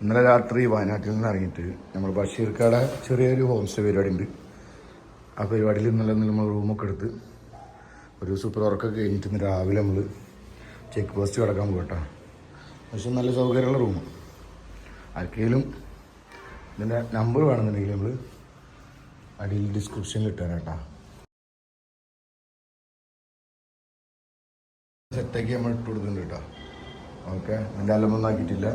ഇന്നലെ രാത്രി വയനാട്ടിൽ നിന്ന് ഇറങ്ങിയിട്ട് നമ്മൾ ബഷീർക്കാടെ ചെറിയൊരു ഹോം സ്റ്റേ പരിപാടി ഉണ്ട് ആ പരിപാടിയിൽ ഇന്നലെ നമ്മൾ റൂമൊക്കെ എടുത്ത് ഒരു സൂപ്പർ വർക്കൊക്കെ കഴിഞ്ഞിട്ട് ഇന്ന് രാവിലെ നമ്മൾ ചെക്ക് പോസ്റ്റ് കിടക്കാൻ പോകട്ടോ പക്ഷെ നല്ല സൗകര്യമുള്ള റൂം ആർക്കെങ്കിലും ഇതിന്റെ നമ്പർ വേണമെന്നുണ്ടെങ്കിൽ നമ്മൾ അടിയിൽ ഡിസ്ക്രിപ്ഷനിൽ ഇട്ടുതരാം സെറ്റാക്കി നമ്മൾ ഇട്ട് കൊടുക്കുന്നുണ്ട് കേട്ടോ ഓക്കെ അതിന്റെ അലമ്പൊന്നും ആക്കിയിട്ടില്ല.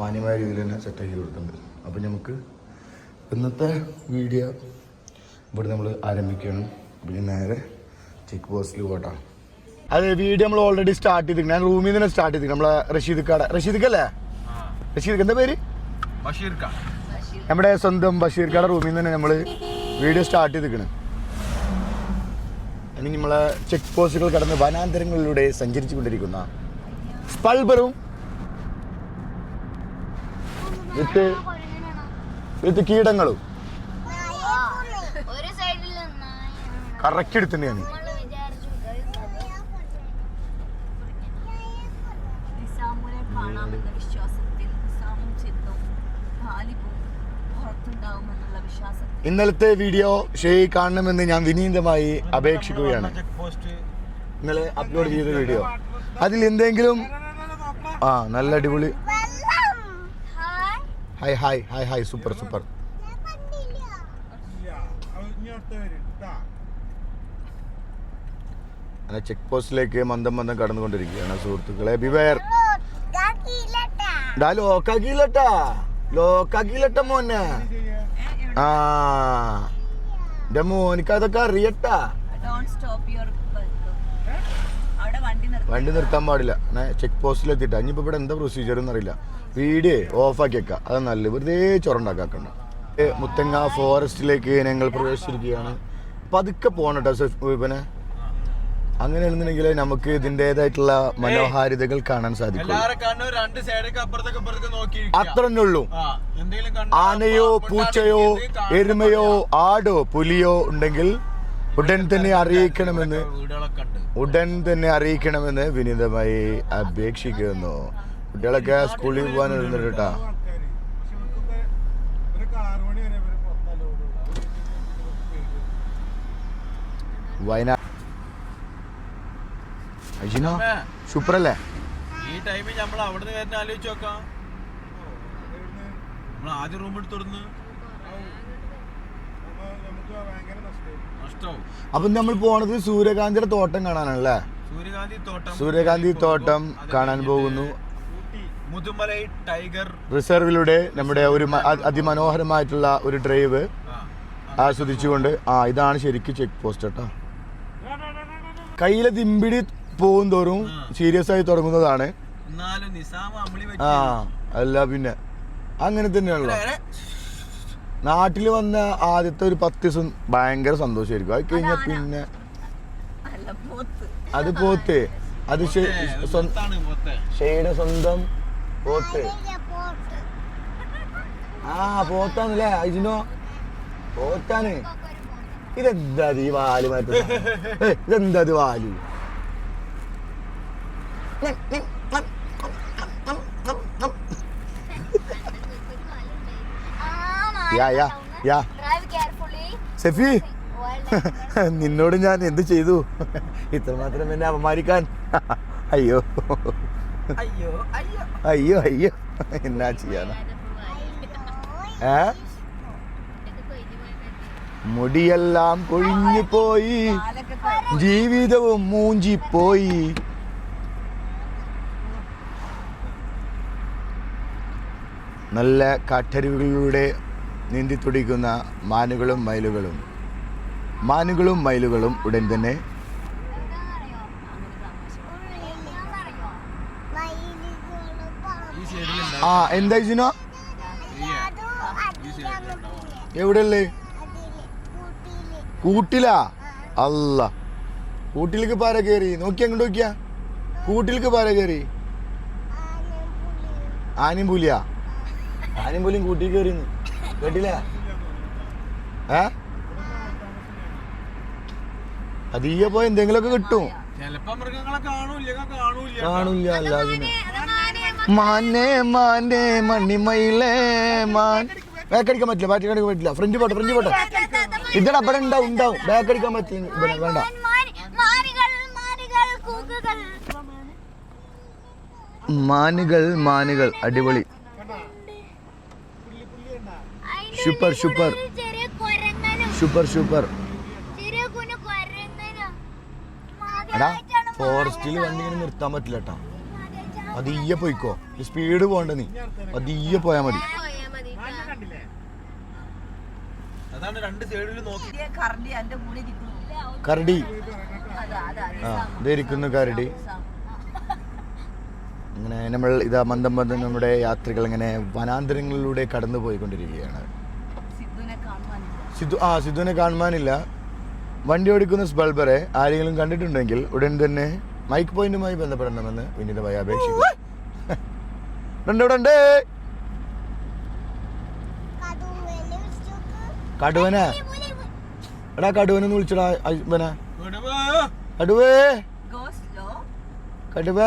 മാന്യമായ രീതിയിൽ തന്നെ സെറ്റാക്കി കൊടുക്കുന്നുണ്ട് അപ്പം നമുക്ക് ഇന്നത്തെ വീഡിയോ ഇവിടെ നമ്മൾ ആരംഭിക്കുകയാണ്. പിന്നെ നേരെ ചെക്ക് പോസ്റ്റിൽ പോട്ടാണ് അതെ വീഡിയോ നമ്മൾ ഓൾറെഡി സ്റ്റാർട്ട് ചെയ്തിട്ടുണ്ട് ഞാൻ റൂമിൽ നിന്ന് സ്റ്റാർട്ട് ചെയ്തിരിക്കും നമ്മളെ റഷീദ് കാട. റഷീദ് അല്ലേ റഷീദ് എന്താ പേര്? ബഷീർ നമ്മുടെ സ്വന്തം ബഷീർ കാട റൂമിൽ നിന്ന് തന്നെ നമ്മൾ വീഡിയോ സ്റ്റാർട്ട് ചെയ്തിരിക്കണ്. ഇനി നമ്മളെ ചെക്ക് പോസ്റ്റുകൾ കടന്ന് വനാന്തരങ്ങളിലൂടെ സഞ്ചരിച്ചു കൊണ്ടിരിക്കുന്ന സ്പൾബറും വിത്ത് വിത്ത് കീടങ്ങളും. കറക്റ്റ് എടുത്തിട്ടുണ്ട് ഞാൻ. കാണാമെന്ന വിശ്വാസത്തിൽ നിസാമും ചിത്തും ഭാലിപ്പും പുറത്തുണ്ടാവുമെന്നുള്ള വിശ്വാസത്തിൽ. ഇന്നലത്തെ വീഡിയോ ഷെയ് കാണണമെന്ന് ഞാൻ വിനീതമായി അപേക്ഷിക്കുകയാണ്. ഇന്നലെ അപ്ലോഡ് ചെയ്ത വീഡിയോ. അതിൽ എന്തെങ്കിലും ആ നല്ല അടിപൊളി hi hi hi hi super super അങ്ങനെ ചെക്ക് പോസ്റ്റിലേക്ക് മന്ദം മന്ദം കടന്നുകൊണ്ടിരിക്കുകയാണ് സുഹൃത്തുക്കളെ. ബിവയർ ഡാ ലോക്കാക്കിയില്ലട്ടാ ലോക്കാക്കിയില്ലട്ട മോനെ. ആ. എന്റെ മോനിക്ക് അതൊക്കെ അറിയട്ടാ. വണ്ടി നിർത്തി വണ്ടി നിർത്താൻ പാടില്ല. ചെക്ക് പോസ്റ്റിൽ അഞ്ഞിപ്പോ ഇനിയിപ്പോ ഇവിടെ എന്താ പ്രൊസീജിയർ എന്നറിയില്ല. വീഡിയോ ഓഫാക്കി വെക്കുക അത് നല്ല വെറുതെ ചൊറണ്ടാക്കണ്ട മുത്തങ്ങ ഫോറസ്റ്റിലേക്ക് ഞങ്ങൾ പ്രവേശിച്ചിരിക്കുകയാണ്. പതുക്കെ പോകണം കേട്ടോ പിന്നെ അങ്ങനെയാണെന്നുണ്ടെങ്കിൽ നമുക്ക് ഇതിന്റെതായിട്ടുള്ള മനോഹാരിതകൾ കാണാൻ സാധിക്കും. അത്ര ഉള്ളൂ? ആനയോ പൂച്ചയോ. എരുമയോ ആടോ പുലിയോ ഉണ്ടെങ്കിൽ ഉടൻ തന്നെ അറിയിക്കണമെന്ന് ഉടൻ തന്നെ അറിയിക്കണമെന്ന് വിനീതമായി അപേക്ഷിക്കുന്നു. കുട്ടികളൊക്കെ സ്കൂളിൽ പോകാൻ ഇരുന്നിട്ട് വയനാട് അജിനോ അല്ലേ ഈ ടൈമിൽ നമ്മൾ അവിടെ നിന്ന് വരുന്ന ആലോചിച്ച് നോക്കാം. നമ്മൾ ആദ്യം റൂം എടുത്തിടുന്നു അപ്പൊ നമ്മൾ പോണത് സൂര്യകാന്തിയുടെ തോട്ടം കാണാനല്ലേ സൂര്യകാന്തി തോട്ടം. സൂര്യകാന്തി തോട്ടം കാണാൻ പോകുന്നു. മുതുമലൈ ടൈഗർ റിസർവിലൂടെ നമ്മുടെ ഒരു അതിമനോഹരമായിട്ടുള്ള ഒരു ഡ്രൈവ്. ആസ്വദിച്ചുകൊണ്ട് ആ ഇതാണ് ശരിക്കും ചെക്ക് പോസ്റ്റ് കേട്ടോ കയ്യിലെ തിമ്പിടി പോകും തോറും സീരിയസ് ആയി തുടങ്ങുന്നതാണ്. ആ അല്ല പിന്നെ. അങ്ങനെ തന്നെയാണല്ലോ. നാട്ടിൽ വന്ന ആദ്യത്തെ ഒരു പത്ത് ദിവസം ഭയങ്കര സന്തോഷമായിരിക്കും അത് കഴിഞ്ഞ പിന്നെ അല്ല പോത്ത്. അത് പോത്ത്. അത് ഷെ- സ്വ- മൊത്താണ് സ്വന്തം പോത്ത്. ആ പോത്താണല്ലേ? അജിനോ പോത്താണ്. ഇതെന്താ ഈ വാൽ മാറ്റ ഇതെന്താ ഇത് വാൽ? യാ യാ യാ. സെഫി നിന്നോട് ഞാൻ എന്ത് ചെയ്തു? ഇത്രമാത്രം എന്നെ അപമാനിക്കാൻ? അയ്യോ. അയ്യോ അയ്യോ. അയ്യോ എന്നാ ചെയ്യാനാ? മുടിയെല്ലാം കൊഴിഞ്ഞു പോയി. ജീവിതവും മൂഞ്ചി ജീവിതവും മൂഞ്ചിപ്പോയി. നല്ല കാട്ടരുവികളിലൂടെ നീന്തി തുടിക്കുന്ന മാനുകളും മയിലുകളും. മാനുകളും മയിലുകളും ഉടൻ തന്നെ ഈ സൈഡിൽ ആ എന്താ ജിനോ? എവിടെയല്ലേ കൂട്ടിലാ? അല്ല കൂട്ടിലേക്ക് പാര കയറി നോക്കി അങ്ങോട്ട് നോക്കിയാ? കൂട്ടിലേക്ക് പാര കയറി ആനയും പുലിയാ? ആനയും പുലിയും കൂട്ടി കയറി കേട്ടില്ല? ഏ? അതീയ പോയ എന്തെങ്കിലുമൊക്കെ കിട്ടും. കാണില്ല അല്ലാതെ മാനേ മാനേ മണിമയിലേ മാൻ. ബാക്ക് അടിക്കാൻ പറ്റില്ല ബാക്ക് അടിക്കാൻ പറ്റില്ല. ഫ്രണ്ട് പോട്ടെ ഫ്രണ്ട് പോട്ടെ. ഇതിടെ അവിടെ ഉണ്ടാവും ഉണ്ടാവും. ബാക്ക് അടിക്കാൻ പറ്റില്ല. വേണ്ട. മാനികൾ മാനികൾ അടിപൊളി. Super, super. സൂപ്പർ സൂപ്പർ എടാ ഫോറസ്റ്റിൽ വണ്ടി ഇങ്ങനെ നിർത്താൻ പറ്റില്ല കേട്ടാ പതിയെ പോയിക്കോ. സ്പീഡ് പോകണ്ട നീ. അതീയ പോയാ മതി. കരടി അതാ അതാ ആ ഇതായിരിക്കുന്നു കരടി. അങ്ങനെ നമ്മൾ ഇതാ മന്ദം മന്ദം നമ്മുടെ യാത്രകൾ ഇങ്ങനെ വനാന്തരങ്ങളിലൂടെ കടന്നു പോയിക്കൊണ്ടിരിക്കുകയാണ്. സിദ്ധു ആ സിദ്ധുവിനെ കാണുവാനില്ല. വണ്ടി ഓടിക്കുന്ന ബൾബറെ ആരെങ്കിലും കണ്ടിട്ടുണ്ടെങ്കിൽ ഉടൻ തന്നെ മൈക്ക് പോയിന്റുമായി ബന്ധപ്പെടണമെന്ന് വിനീതമായി അപേക്ഷിക്കുന്നു. ഉണ്ട് കടുവന. എടാ കടുവനെന്ന് വിളിച്ചടാ അജ്മന. കടുവേ. കടുവേ. കടുവേ കടുവ.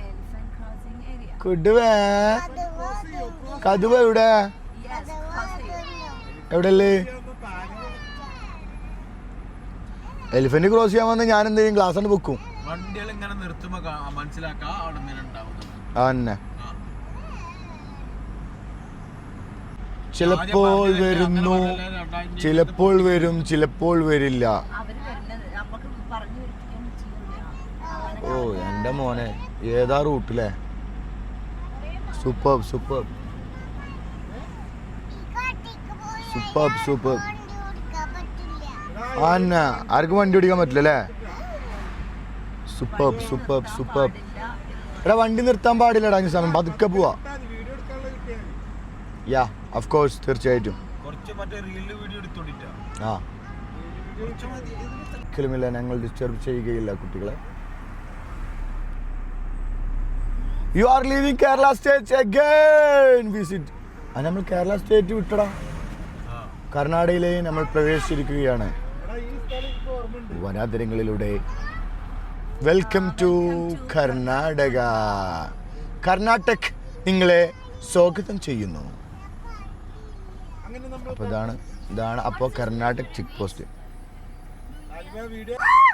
എലിഫന്റ് ക്രോസിംഗ് ഏരിയ കടുവ. കടുവ എവിടെ? എവിടെയല്ലേ? എലിഫന്റ് ക്രോസ് ചെയ്യാൻ വന്ന് ഞാൻ എന്തെങ്കിലും ക്ലാസ് ഗ്ലാസ് ബുക്കും വെക്കും. വണ്ടികൾ ഇങ്ങനെ നിർത്തുമ്പോ കാ- മനസ്സിലാക്കാം അവിടെ ഇങ്ങനെ ഉണ്ടാവുന്നത് ആ. ചിലപ്പോൾ വരുന്നു. ചിലപ്പോൾ വരും ചിലപ്പോൾ വരില്ല. ഓ എന്റെ മോനെ ഏതാ റൂട്ടിലെ സൂപ്പർ സൂപ്പർ സൂപ്പർ സൂപ്പർ ആ ആർക്കും വണ്ടി ഓടിക്കാൻ പറ്റില്ല അല്ലേ? സൂപ്പർ സൂപ്പർ സൂപ്പർ എടാ വണ്ടി നിർത്താൻ പാടില്ലടാ ഈ സമയം പതുക്കെ പോവാ. യാ ഓഫ് കോഴ്സ് തീർച്ചയായിട്ടും. കുറച്ച് മറ്റേ റീൽ വീഡിയോ എടുത്തോണ്ടിട്ടാ. ആ. ഒരിക്കലുമില്ല ഞങ്ങൾ ഡിസ്റ്റർബ് ചെയ്യുകയില്ല കുട്ടികളെ. You are leaving Kerala state again visit ആ നമ്മൾ കേരള സ്റ്റേറ്റ് വിട്ടടാ. കർണാടകയിലെ നമ്മൾ പ്രവേശിച്ചിരിക്കുകയാണ്. വനാന്തരങ്ങളിലൂടെ വെൽക്കം ടു കർണാടക കർണാടക് നിങ്ങളെ സ്വാഗതം ചെയ്യുന്നു. അപ്പോൾ ഇതാണ് ഇതാണ് അപ്പോൾ കർണാടക ചെക്ക് പോസ്റ്റ്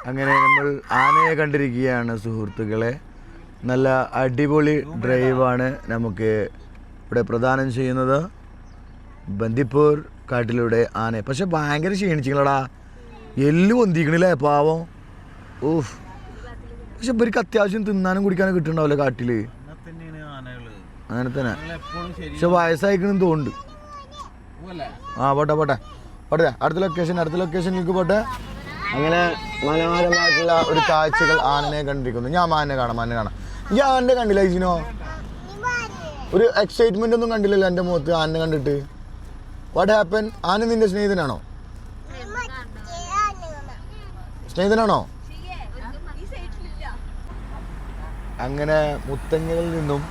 അങ്ങനെ നമ്മൾ ആനയെ കണ്ടിരിക്കുകയാണ് സുഹൃത്തുക്കളെ. നല്ല അടിപൊളി ഡ്രൈവാണ് നമുക്ക് ഇവിടെ പ്രദാനം ചെയ്യുന്നത്. ബന്ദിപ്പൂർ കാട്ടിലൂടെ ആന പക്ഷെ ഭയങ്കര ക്ഷീണിച്ചിങ്ങളടാ എല്ല് പൊന്തിക്കണില്ലേ പാവം. ഓഫ് പക്ഷെ ഇവർക്ക് അത്യാവശ്യം തിന്നാനും കുടിക്കാനും കിട്ടുന്നുണ്ടാവില്ല കാട്ടിൽ? അങ്ങനെ തന്നെ. പക്ഷെ വയസ്സായിക്കണെന്ന് തോന്നുന്നുണ്ട്. ആ പോട്ടെ പോട്ടെ. പോട്ടെ അടുത്ത ലൊക്കേഷൻ അടുത്ത ലൊക്കേഷനിലേക്ക് പോട്ടെ. അങ്ങനെ മനോഹരമായിട്ടുള്ള ഒരു കാഴ്ചകൾ ആനനെ കണ്ടിരിക്കുന്നു. ഞാൻ മാനെ കാണാം മാനെ കാണാം. ഞാൻ ആനെ കണ്ടില്ല ഇജിനോ ഒരു എക്സൈറ്റ്മെന്റ് ഒന്നും കണ്ടില്ലല്ലോ എന്റെ മുഖത്ത് ആനെ കണ്ടിട്ട്. വാട്ട് ഹാപ്പൻ ആന നിന്റെ സ്നേഹിതനാണോ? സ്നേഹിതനാണോ ഈ സൈഡിലില്ല അങ്ങനെ മുത്തങ്ങയിൽ നിന്നും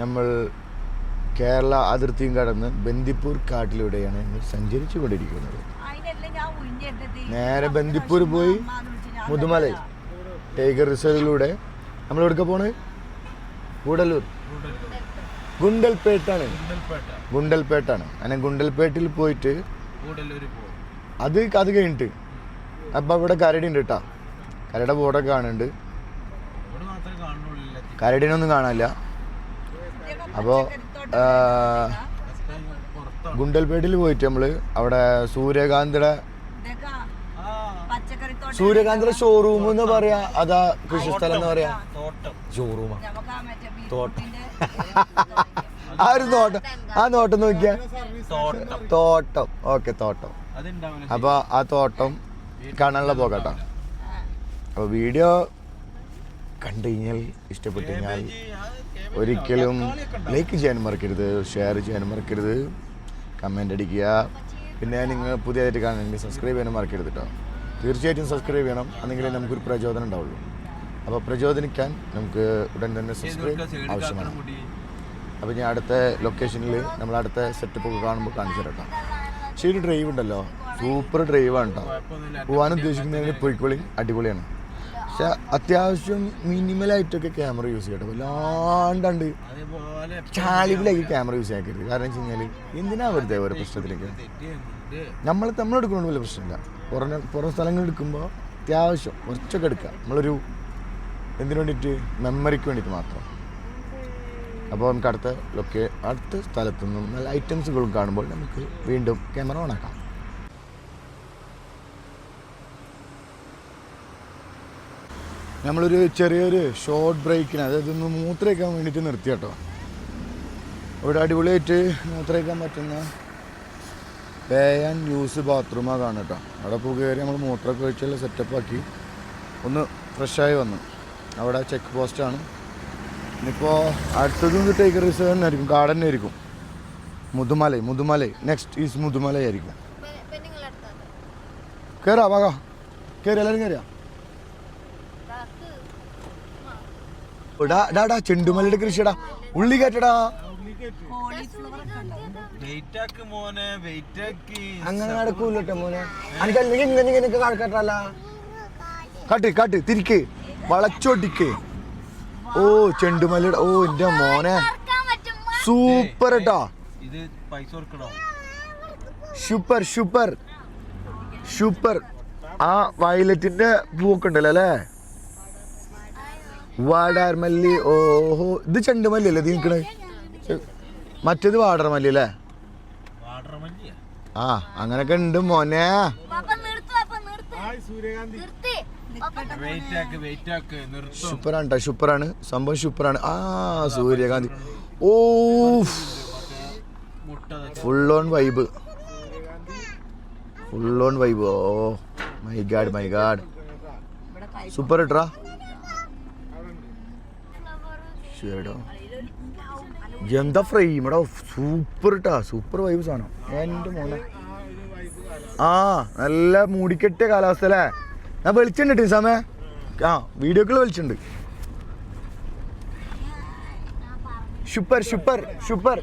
നമ്മൾ കേരള അതിർത്തിയും കടന്ന് ബന്ദിപ്പൂർ കാട്ടിലൂടെയാണ് ഞങ്ങൾ സഞ്ചരിച്ചു കൊണ്ടിരിക്കുന്നത് നേരെ ബന്ദിപ്പൂർ പോയി മുതുമല. ടൈഗർ റിസർവിലൂടെ. നമ്മൾ എവിടുക്ക പോണ്? കൂടലൂർ ഗുണ്ടൽപേട്ടാണ്. ഗുണ്ടൽപേട്ട. ഗുണ്ടൽപേട്ടാണ്. അങ്ങനെ ഗുണ്ടൽപേട്ടിൽ പോയിട്ട് അത് അത് കഴിഞ്ഞിട്ട്. അപ്പം അവിടെ കരടി ഉണ്ട് കേട്ടോ കരട ബോർഡൊക്കെ കാണുന്നുണ്ട് കരടിനൊന്നും കാണാനില്ല. അപ്പോൾ ഗുണ്ടൽപേട്ടിൽ പോയിട്ട് നമ്മൾ അവിടെ സൂര്യകാന്തിയുടെ സൂര്യകാന്തിയുടെ ഷോറൂം എന്ന് പറയാ അതാ കൃഷിസ്ഥലം എന്ന് പറയാ? ഷോറൂമാ തോട്ടം. ആ ഒരു തോട്ടം. ആ തോട്ടം നോക്കിയാ? തോട്ടം. ഓക്കെ തോട്ടം. അപ്പൊ ആ തോട്ടം കാണാനുള്ള പോകട്ടോ അപ്പൊ വീഡിയോ കണ്ടു കഴിഞ്ഞാൽ ഇഷ്ടപ്പെട്ടു കഴിഞ്ഞാൽ ഒരിക്കലും ലൈക്ക് ചെയ്യാൻ മറക്കരുത് ഷെയർ ചെയ്യാൻ മറക്കരുത്. കമന്റ് അടിക്കുക. പിന്നെ നിങ്ങൾ പുതിയതായിട്ട് കാണണമെങ്കിൽ സബ്സ്ക്രൈബ് ചെയ്യാനും മറക്കരുത് കേട്ടോ തീർച്ചയായിട്ടും സബ്സ്ക്രൈബ് ചെയ്യണം. അന്നെങ്കിലേ നമുക്കൊരു പ്രചോദനം ഉണ്ടാവുള്ളൂ. അപ്പോൾ പ്രചോദനിക്കാൻ നമുക്ക് ഉടൻ തന്നെ സബ്സ്ക്രൈബ് ആവശ്യമാണ്. അപ്പോൾ ഞാൻ അടുത്ത ലൊക്കേഷനിൽ നമ്മൾ അടുത്ത സെറ്റപ്പ് ഒക്കെ കാണുമ്പോൾ കാണിച്ചു തരട്ടോ ശരി ഡ്രൈവ് ഉണ്ടല്ലോ. സൂപ്പർ ഡ്രൈവാണ് കേട്ടോ പോകാൻ ഉദ്ദേശിക്കുന്നതിന് പൊയ്ക്കൊളി. അടിപൊളിയാണ്. പക്ഷെ അത്യാവശ്യം മിനിമലായിട്ടൊക്കെ ക്യാമറ യൂസ് ചെയ്യട്ടെ വല്ലാണ്ടണ്ട് ചാളിവിലേക്ക് ക്യാമറ യൂസ് ആക്കരുത്. കാരണം വെച്ച് കഴിഞ്ഞാൽ എന്തിനാ വെറുതെ ഓരോ പ്രശ്നത്തിലേക്ക്? നമ്മൾ നമ്മൾ നമ്മളെടുക്കുന്നത് വലിയ പ്രശ്നമില്ല. പുറം പുറം സ്ഥലങ്ങൾ എടുക്കുമ്പോൾ അത്യാവശ്യം കുറച്ചൊക്കെ എടുക്കുക നമ്മളൊരു എന്തിനു വേണ്ടിയിട്ട് മെമ്മറിക്ക് വേണ്ടിയിട്ട് മാത്രം. അപ്പോൾ നമുക്ക് അടുത്ത ലൊക്കേ അടുത്ത സ്ഥലത്തു നിന്നും നല്ല ഐറ്റംസുകളും കാണുമ്പോൾ നമുക്ക് വീണ്ടും ക്യാമറ ഓൺ ആക്കാം നമ്മളൊരു ചെറിയൊരു ഷോർട്ട് ബ്രേക്കിന് അതായത് ഒന്ന് മൂത്രയ്ക്കാൻ വേണ്ടിയിട്ട് നിർത്തി കേട്ടോ ഇവിടെ അടിപൊളിയായിട്ട് മൂത്രയ്ക്കാൻ പറ്റുന്ന പേ ആൻഡ് യൂസ് ബാത്റൂമാണ് കാണുക കേട്ടോ അവിടെ പോയി കയറി നമ്മൾ മൂത്രമൊക്കെ ഒഴിച്ചെല്ലാം സെറ്റപ്പ് ആക്കി ഒന്ന് ഫ്രഷായി വന്നു. അവിടെ ചെക്ക് പോസ്റ്റാണ് ഇനിയിപ്പോൾ അടുത്തതും ടൈഗർ റിസർവ് തന്നെ ആയിരിക്കും ഗാർഡൻ തന്നെ ആയിരിക്കും. മുതുമലൈ മുതുമലൈ. നെക്സ്റ്റ് ഈസ് മുതുമലൈ ആയിരിക്കും. കയറാ വാകാ കയറി എല്ലാവരും കയറിയാ ഡാ ഡാ ഡാ ചെണ്ടുമല്ലിയുടെ കൃഷിടാ ഉള്ളി കയറ്റടാ കോളിഫ്ലവർ ഒക്കെ ഉണ്ടാവും വെയിറ്റ് ആക്ക് കൃഷിടാ ഉള്ളി കേട്ടടാ അങ്ങനെ നടക്കൂല്ലോ മോനെ. എനിക്ക് അല്ലെങ്കിൽ ഇങ്ങനെ ഇങ്ങനെ കാഴ്ക്കട്ടല്ല കാട്ട് കാട്ട് തിരിക്ക്. വളച്ചോട്ടിക്ക് ഓ ചെണ്ടുമല്ലിയുടെ ഓ എന്റെ മോനെ. സൂപ്പർ കേട്ടോ സൂപ്പർ സൂപ്പർ. സൂപ്പർ. ആ വയലറ്റിന്റെ പൂവൊക്കെ ഉണ്ടല്ലോ അല്ലേ? വാടാർമല്ലി ഓഹോ. ഇത് ചെണ്ടുമല്ലി അല്ലേ നിൽക്കണേ മറ്റേത് വാടാർമല്ലി അല്ലേ ആ അങ്ങനൊക്കെ ഉണ്ട് മോനെ. വെയിറ്റ് ആക്ക് വെയിറ്റ് ആക്ക് നിർത്തും. സൂപ്പറാണ് കേട്ടോ സൂപ്പറാണ്. സംഭവം സൂപ്പറാണ്. ആ സൂര്യകാന്തി. ഓ full on vibe full on vibe oh my God my God super ശരിടോ എന്താ ഫ്രെയിം എടാ സൂപ്പർ ഇട്ടാ സൂപ്പർ വൈബ് സാധനം. എന്റെ മോനെ ആ നല്ല മൂടിക്കെട്ടിയ കാലാവസ്ഥ അല്ലേ? ഞാൻ വെളിച്ചുണ്ട് ടീസാമേ ആ വീഡിയോക്കുള്ള വെളിച്ചുണ്ട് സൂപ്പർ സൂപ്പർ സൂപ്പർ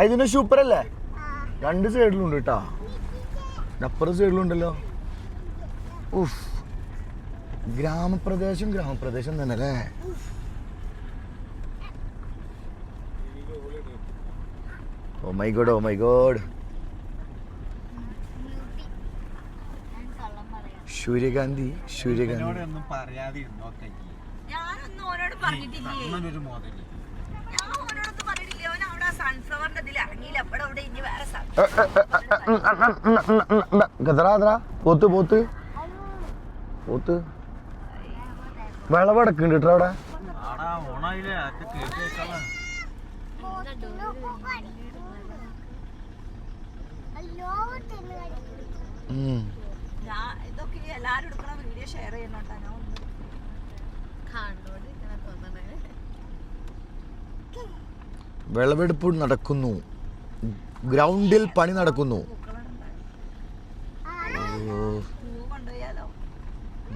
അതിന് സൂപ്പർ അല്ലേ? രണ്ട് സൈഡിലുണ്ട് കേട്ടാ അപ്പുറം സൈഡിലുണ്ടല്ലോ ഉഫ്. ഗ്രാമപ്രദേശം ഗ്രാമപ്രദേശം തന്നെ അല്ലേ? Oh my God oh my God സൂര്യകാന്തി സൂര്യകാന്തി. പോത്ത് ഒന്നും പറയാതിരുന്നോ കയ്യി ഞാനൊന്നും ഓനോട് പറഞ്ഞിട്ടില്ലേ അങ്ങനൊരു മോതൽ ഞാൻ ഓനോടൊന്നും പറഞ്ഞിട്ടില്ലേ ഓൻ അവിടെ സൺഫ്ലവറിന്റെ ഇതിൽ ഇറങ്ങിയില്ല അവിടെ അവിടെ ഇനി വേറെ sun- ഗതറാ ഗതറാ പോത്ത് പോത്ത് പോത്ത് വിളവടക്കുണ്ട് കേട്ടോ അവിടെ ആടാ ഓണായില്ലേ അതൊക്കെ കേട്ട് വെച്ചാളാ ഉം. ഞാൻ ഇതൊക്കെ എല്ലാരും എടുക്കണ വീഡിയോ ഷെയർ ചെയ്യണോട്ടാ ഞാൻ ഒന്ന് വിളവെടുപ്പ് നടക്കുന്നു. ഗ്രൗണ്ടിൽ പണി നടക്കുന്നു.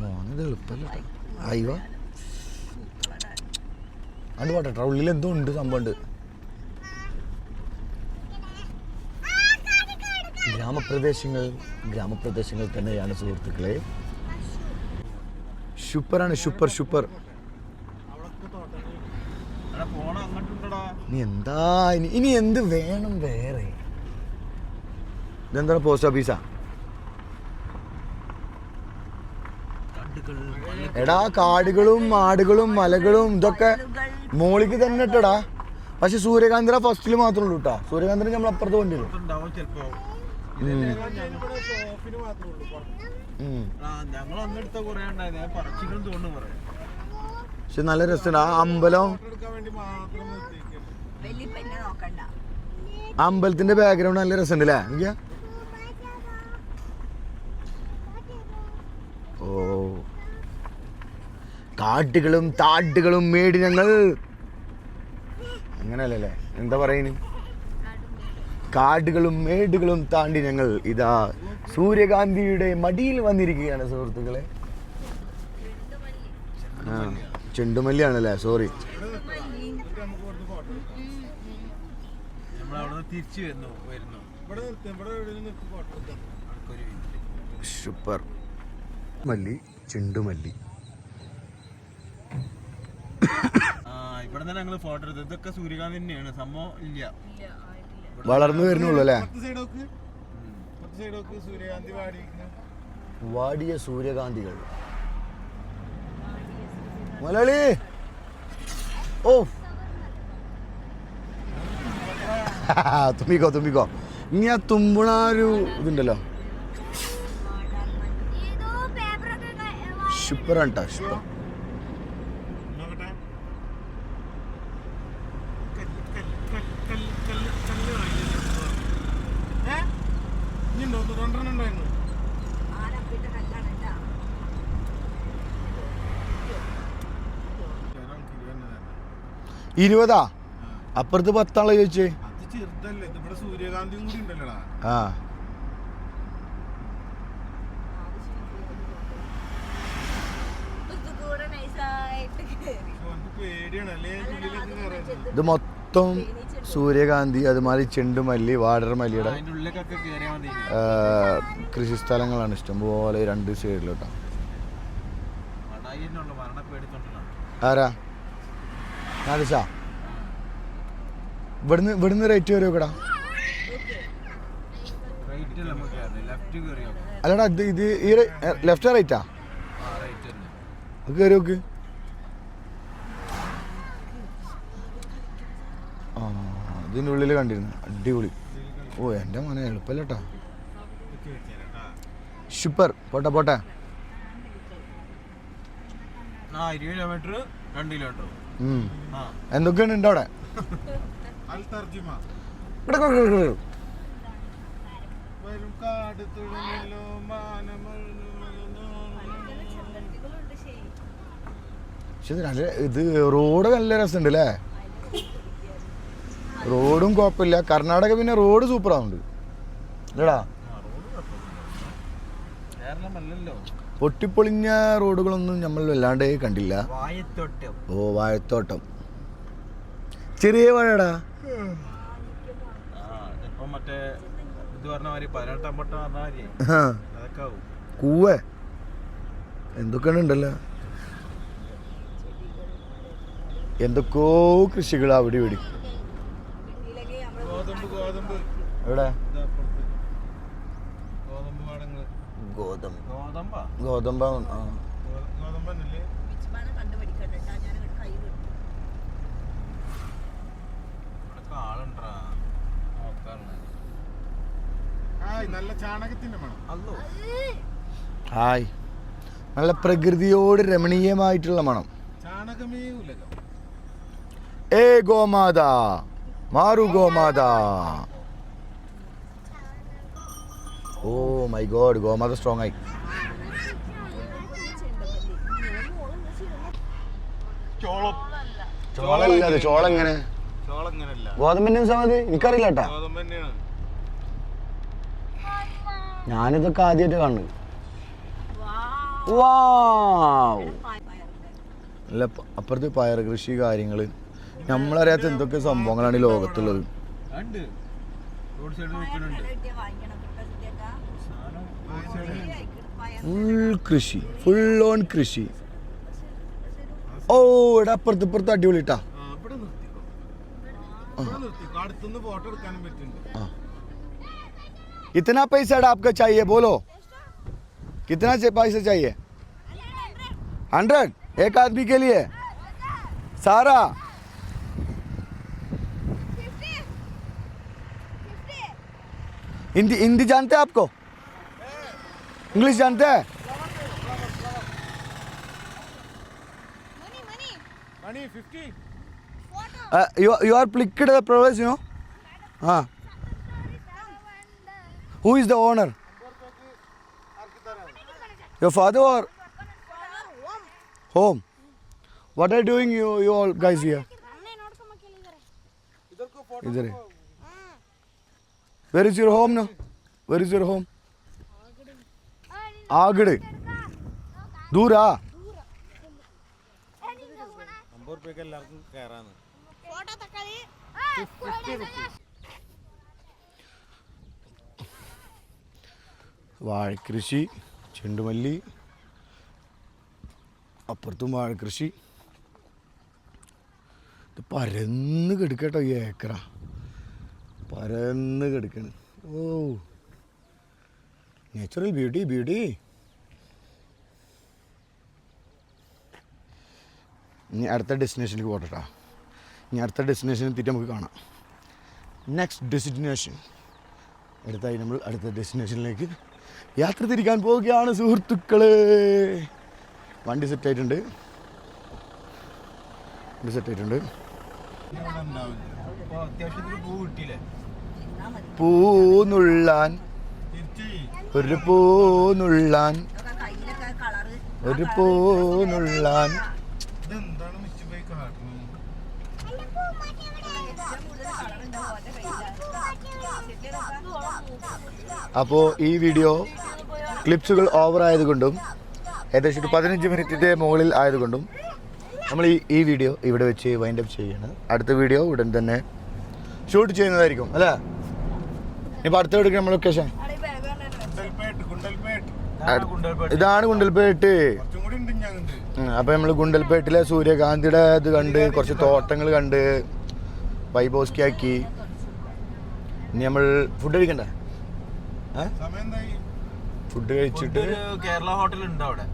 മോനത് എളുപ്പമല്ല അയ്യോ അത് പോട്ടെ ഉള്ളിൽ എന്തോ ഉണ്ട് സംഭവം ഉണ്ട് ഗ്രാമപ്രദേശങ്ങൾ ഗ്രാമപ്രദേശങ്ങൾ തന്നെയാണ് സുഹൃത്തുക്കളെ. ഷുപ്പറാണ് പോണ അങ്ങോട്ടുണ്ടടാ ഇനി എന്താ ഇനി ഇനി എന്ത് വേണം വേറെ? ഇതെന്താണ് പോസ്റ്റ് ഓഫീസാ? എടാ കാടുകളും ആടുകളും മലകളും ഇതൊക്കെ മോളിക്ക് തന്നെ ഇട്ടടാ. പക്ഷെ സൂര്യകാന്തിര ഫസ്റ്റിൽ മാത്രമേ ഉള്ളൂ കേട്ടോ സൂര്യകാന്തിന് നമ്മൾ അപ്പുറത്ത് കൊണ്ടുവരും. പക്ഷെ നല്ല രസമുണ്ട്. ആ അമ്പലം അമ്പലത്തിന്റെ ബാക്ക്ഗ്രൗണ്ട് നല്ല രസമുണ്ട് അല്ലേ ഓ. കാട്ടുകളും താട്ടുകളും മേടിനങ്ങൾ. അങ്ങനെയല്ലേ എന്താ പറയുന്നു? കാടുകളും മേടുകളും താണ്ടി ഞങ്ങൾ ഇതാ സൂര്യകാന്തിയുടെ മടിയിൽ വന്നിരിക്കുകയാണ് സുഹൃത്തുക്കളെ. ആ ചെണ്ടുമല്ലിയാണല്ലേ? സോറി നമ്മൾ അവിടെ തിരിച്ചു വരുന്നു വരുന്നു. അനക്കൊരു minute. സൂപ്പർ മല്ലി ചെണ്ടുമല്ലി. ഇവിടെ തന്നെ ഞങ്ങൾ ഫോട്ടോ എടുത്തത്. ഇതൊക്കെ സൂര്യകാന്തി തന്നെയാണ്. സംഭവം ഇല്ല. വളർന്നു വരുന്നുള്ളൂ അല്ലേ? വാടിയ സൂര്യകാന്തികൾ. മലയാളി! ഓ. തുമ്പിക്കോ തുമ്പിക്കോ ഇനി ആ തുമ്പണ ഒരു ഇതുണ്ടല്ലോ. ആണ് സൂപ്പർ രണ്ടെണ്ണം ഉണ്ടായിരുന്നു. ഇരുപതാ? അപ്പുറത്ത് പത്താളെ ചോദിച്ചേ. ആ. ഇത് മൊത്തം സൂര്യകാന്തി അതുമാതിരി ചെണ്ടുമല്ലി വാടർമല്ലിയുടെ മല്ലിയുടെ കൃഷി സ്ഥലങ്ങളാണ് ഇഷ്ടംപോലെ രണ്ട് സൈഡിലോട്ടോ. ആരാ? നാദിസാ ഇവിടുന്ന് ഇവിടുന്ന് റേറ്റ് വരുമോ കടാ അല്ലടാ ഇത് ഇത് ഈ ലെഫ്റ്റ് റൈറ്റാ? അത് കയറി നോക്ക് ആ ഇതിന്റെ ഉള്ളിൽ കണ്ടിരുന്നു. അടിപൊളി. ഓ എന്റെ മോനെ എളുപ്പമല്ല കേട്ടോ ഷിപ്പർ സൂപ്പർ പോട്ടെ പോട്ടെ എന്തൊക്കെയാണ് ഉണ്ട് അവിടെ? പക്ഷെ ഇത് റോഡ് നല്ല രസമുണ്ട് അല്ലേ റോഡും കുഴപ്പമില്ല. കർണാടക പിന്നെ റോഡ് സൂപ്പർ ആവുന്നുണ്ട് അല്ലടാ പൊട്ടിപ്പൊളിഞ്ഞ റോഡുകളൊന്നും നമ്മൾ വല്ലാണ്ട് കണ്ടില്ല. ഓ വാഴത്തോട്ടം ചെറിയ വാഴടാ കൂവേ. എന്തൊക്കെയാണ് ഉണ്ടല്ലോ? എന്തൊക്കെയോ കൃഷികൾ അവിടെ ഇവിടെ. നോക്കാറുണ്ട് ഗോതമ്പ നല്ല ചാണകത്തിന്റെ മണം. അല്ലോ ഹായ്. നല്ല പ്രകൃതിയോട് രമണീയമായിട്ടുള്ള മണം. ചാണകമേ ഏ ഗോമാതാ മാറു ഗോമാത. ഓ മൈ ഗോഡ് ഗോമാത സ്ട്രോങ് ആയി. ചോളം. ചോളല്ല അത് ചോള എങ്ങനെ? ഗോതമ്പിന്റെ സമയത്ത് എനിക്കറിയില്ല കേട്ടാ. ഞാനിതൊക്കെ ആദ്യമായിട്ട് കാണുന്നത്. വാവ്. അല്ല അപ്പുറത്ത് പയർ കൃഷി കാര്യങ്ങൾ. നമ്മളറിയാത്ത എന്തൊക്കെ സംഭവങ്ങളാണ് ഈ ലോകത്തുള്ളത്? ഫുൾ കൃഷി ഫുൾ ഓൺ കൃഷി ഓ ഇവിടെ അപ്പുറത്ത് ഇപ്പുറത്ത് അടിപൊളി ഇട്ടാ ആ ഇവിടെ നിർത്തിക്കോ ഇവിടെ നിർത്തിക്കോ അടുത്തുനിന്ന് ഫോട്ടോ എടുക്കാനും പറ്റുന്നുണ്ട് हाँ कितना पैसा आपका चाहिए बोलो कितना से पैसा चाहिए हंड्रेड एक आदमी के लिए सारा हिंदी हिंदी जानते हैं आपको English jante. Money, money 50 uh, you you are clicked the uh, privilege you know? Huh. Who is the owner? Your father or? Home. What are doing you you all guys here? Where is your home now? Where is your home? ആഗഡ് ദൂരാ. വാഴക്കൃഷി ചെണ്ടുമല്ലി അപ്പുറത്തും വാഴക്കൃഷി. പരന്ന് കെടുക്കട്ടോ ഈ ഏക്കറ. പരന്ന് കെടുക്കണ്. Oh. Natural beauty beauty ഇനി അടുത്ത ഡെസ്റ്റിനേഷനിലേക്ക് പോകട്ടോ ഇനി അടുത്ത ഡെസ്റ്റിനേഷൻ എത്തിയിട്ട് നമുക്ക് കാണാം. നെക്സ്റ്റ് ഡെസ്റ്റിനേഷൻ അടുത്തായി നമ്മൾ അടുത്ത ഡെസ്റ്റിനേഷനിലേക്ക് യാത്ര തിരിക്കാൻ പോവുകയാണ് സുഹൃത്തുക്കളെ. വണ്ടി സെറ്റ് ആയിട്ടുണ്ട്. വണ്ടി സെറ്റ് ആയിട്ടുണ്ട്. അപ്പൊ അത്യാവശ്യത്തിന് പൂ നുള്ളാൻ തിരിച്ച് ഒരു പൂന്നുള്ളാൻ ഒരു പൂന്നുള്ളാൻ അപ്പോൾ ഈ വീഡിയോ ക്ലിപ്സുകൾ ഓവർ ആയതുകൊണ്ടും ഏകദേശം ഒരു പതിനഞ്ച് മിനിറ്റിന്റെ മുകളിൽ ആയതുകൊണ്ടും നമ്മൾ ഈ ഈ വീഡിയോ ഇവിടെ വെച്ച് വൈൻഡ് അപ്പ് ചെയ്യാണ്. അടുത്ത വീഡിയോ ഉടൻ തന്നെ ഷൂട്ട് ചെയ്യുന്നതായിരിക്കും അല്ലേ? ഇപ്പോൾ അടുത്ത എടുക്കണം നമ്മൾ ലൊക്കേഷൻ ഇതാണ് ഗുണ്ടൽപേട്ട്. അപ്പൊ കൂടി ഉണ്ട് ഞങ്ങണ്ട് അപ്പോൾ നമ്മൾ ഗുണ്ടൽപേട്ടിലെ സൂര്യകാന്തിയുടെ ഇത് കണ്ട് കുറച്ച് തോട്ടങ്ങൾ കണ്ട് വൈബോസ്കി ആക്കി. ഇനി നമ്മൾ ഫുഡ് കഴിക്കണ്ടേ? ഫുഡ് കഴിച്ചിട്ട് കേരള ഹോട്ടലുണ്ട് അവിടെ.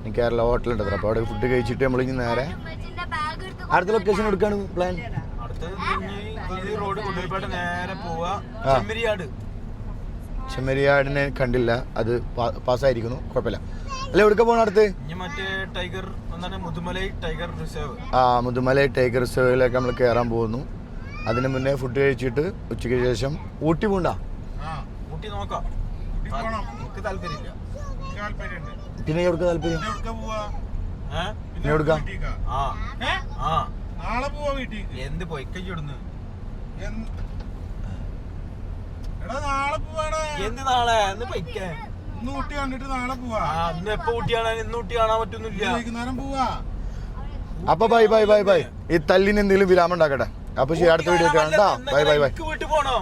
ഇനി കേരള ഹോട്ടലുണ്ട് അപ്പൊ അവിടെ ഫുഡ് കഴിച്ചിട്ട് നമ്മൾ ഇനി നേരെ അടുത്ത ലൊക്കേഷൻ എടുക്കാണ് പ്ലാൻ അടുത്ത് റോഡ് ഗുണ്ടൽപേട്ട് നേരെ പോവാ. ചെമ്മരിയാട്. ചെമ്മരിയാടിനെ കണ്ടില്ല. അത് പാസ്സായിരിക്കുന്നു. കുഴപ്പമില്ല. അല്ല എവിടെ പോകണം അടുത്ത്? Tiger Mudumalai tiger reserve. ആ മുതുമല ടൈഗർ റിസർവിലേക്ക് നമ്മൾ കയറാൻ പോകുന്നു. അതിന് മുന്നേ ഫുഡ് കഴിച്ചിട്ട് ഉച്ചയ്ക്ക് ശേഷം ഊട്ടി പൂണ്ട? ആ ഊട്ടി നോക്കാം. പിന്നെ എവിടെ താല്പര്യം? പിന്നെ എവിടുക്ക ആ. ആ. നാളെ പോവാ വീട്ടിലേക്ക്. എന്ത് നാളെ പോവാടാ എന്ത് നാളെ എന്ന് പൊയ്ക്കേ. ഇന്ന് ഊട്ടി കണ്ടിട്ട് നാളെ പോവാ. എപ്പോ ഊട്ടി കാണാൻ? ഇന്ന് ഊട്ടി കാണാൻ പറ്റുന്നില്ല. വൈകുന്നേരം പോവാ. അപ്പൊ ബൈ ബൈ ബൈ ബൈ. ഈ തല്ലിന് എന്തെങ്കിലും വിരാമം ഉണ്ടാക്കട്ടെ. അപ്പൊ ശരി അടുത്ത വീഡിയോ കാണാം. Bye bye bye. വീട്ടിൽ പോണോ?